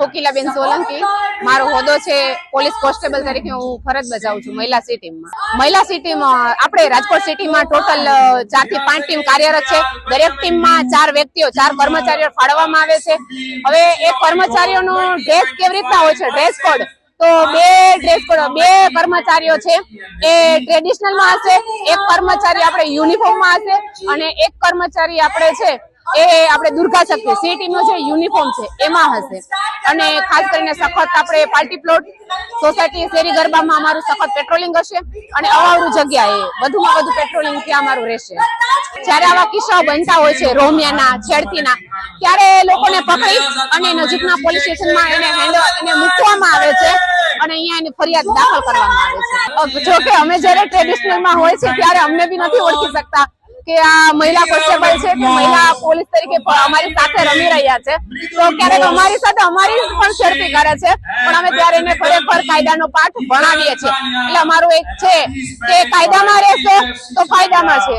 કોકિલાબેન સોલંકી, મારો હોદ્દો છે પોલીસ કોન્સ્ટેબલ તરીકે હું ફરજ બજાવું છું મહિલા સી ટીમમાં મહિલા સી ટીમ આપણે રાજકોટ સિટીમાં ટોટલ ચારથી પાંચ ટીમ કાર્યરત છે. દરેક ટીમમાં ચાર વ્યક્તિઓ, ચાર કર્મચારીઓ ફાળવવામાં આવે છે. હવે એ કર્મચારીઓનો ડ્રેસ કેવી રીતના હોય છે? Dress code. તો બે ડ્રેસ કોડ, બે કર્મચારીઓ છે. એ ટ્રેડિશનલમાં હશે, એક કર્મચારી આપણે યુનિફોર્મમાં હશે અને એક કર્મચારી આપણે છે એ આપણે દુર્ગા શક્તિ સી ટીમ નો જે યુનિફોર્મ છે, એમાં હશે. અને ખાસ કરીને સખત આપણે પાર્ટી પ્લોટ સોસાયટી શેરી ગરબામાં અમારું સખત પેટ્રોલિંગ હશે. અને અવાવરું જગ્યાએ વધુમાં વધુ પેટ્રોલિંગ ત્યાં અમારું રહેશે. જ્યારે આવા કિસ્સાઓ બનતા હોય છે, રોમિયાના, છેડતીના, ત્યારે લોકોને પકડી અને નજીકના પોલીસ સ્ટેશનમાં એને હેન્ડ એને મૂકવામાં આવે છે અને અહીંયા એની ફરિયાદ દાખલ કરવામાં આવે છે. જો કે અમે જ્યારે ટ્રેડિશનલમાં હોય છે, ત્યારે અમને બી નથી ઓળખી શકતા કે આ મહિલા કોન્સ્ટેબલ છે કે મહિલા પોલીસ તરીકે અમારી સાથે રમી રહ્યા છે. તો ક્યારેક અમારી સાથે અમારી પણ શેરતી કરે છે. પણ અમે ત્યારે એને ખરેખર કાયદાનો પાઠ ભણાવીએ છીએ. એટલે અમારું એક છે કે કાયદામાં રહેશો તો ફાયદામાં છે.